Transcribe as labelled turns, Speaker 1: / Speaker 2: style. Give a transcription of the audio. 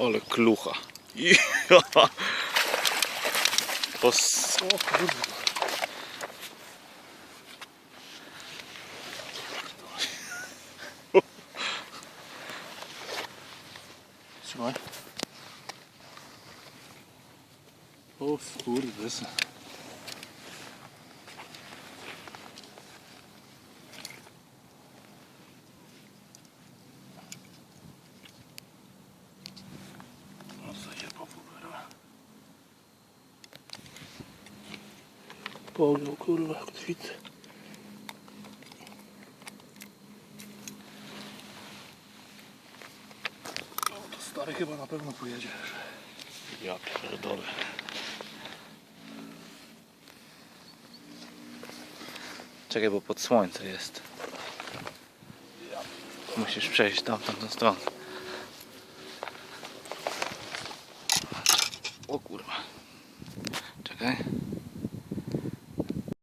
Speaker 1: Ale klucha. Ja. Pos...
Speaker 2: O kurde. Trzymaj. O. pognął, kurwa, kwit. No to stary chyba na pewno pojedzie.
Speaker 1: Ja pierdolę. Czekaj, bo pod słońce jest. Musisz przejść tam, tamtą stronę. O kurwa. Czekaj.